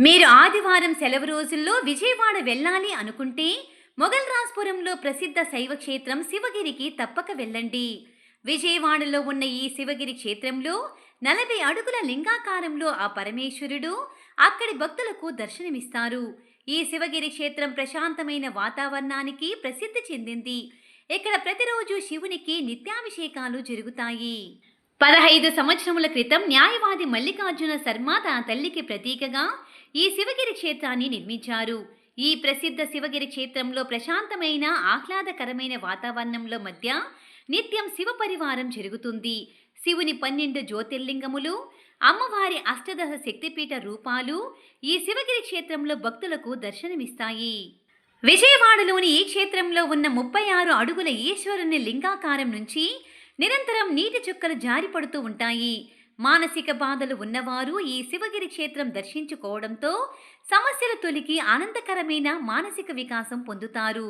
మీరు ఆదివారం సెలవు రోజుల్లో విజయవాడ వెళ్ళాలి అనుకుంటే మొఘల్ రాజ్పురంలో ప్రసిద్ధ శైవ క్షేత్రం శివగిరికి తప్పక వెళ్ళండి. విజయవాడలో ఉన్న ఈ శివగిరి క్షేత్రంలో నలభై అడుగుల లింగాకారంలో ఆ పరమేశ్వరుడు అక్కడి భక్తులకు దర్శనమిస్తారు. ఈ శివగిరి క్షేత్రం ప్రశాంతమైన వాతావరణానికి ప్రసిద్ధి చెందింది. ఇక్కడ ప్రతిరోజు శివునికి నిత్యాభిషేకాలు జరుగుతాయి. పదహైదు సంవత్సరముల క్రితం న్యాయవాది మల్లికార్జున శర్మ తన తల్లికి ప్రతీకగా ఈ శివగిరి క్షేత్రాన్ని నిర్మించారు. ఈ ప్రసిద్ధ శివగిరి క్షేత్రంలో ప్రశాంతమైన ఆహ్లాదకరమైన వాతావరణంలో మధ్య నిత్యం శివ పరివారం జరుగుతుంది. శివుని పన్నెండు జ్యోతిర్లింగములు అమ్మవారి అష్టదశ శక్తిపీఠ రూపాలు ఈ శివగిరి క్షేత్రంలో భక్తులకు దర్శనమిస్తాయి. విజయవాడలోని ఈ క్షేత్రంలో ఉన్న ముప్పై ఆరు అడుగుల ఈశ్వరుని లింగాకారం నుంచి నిరంతరం నీటి చుక్కలు జారిపడుతూ ఉంటాయి. మానసిక బాధలు ఉన్నవారు ఈ శివగిరి క్షేత్రం దర్శించుకోవడంతో సమస్యల తొలికి ఆనందకరమైన మానసిక వికాసం పొందుతారు.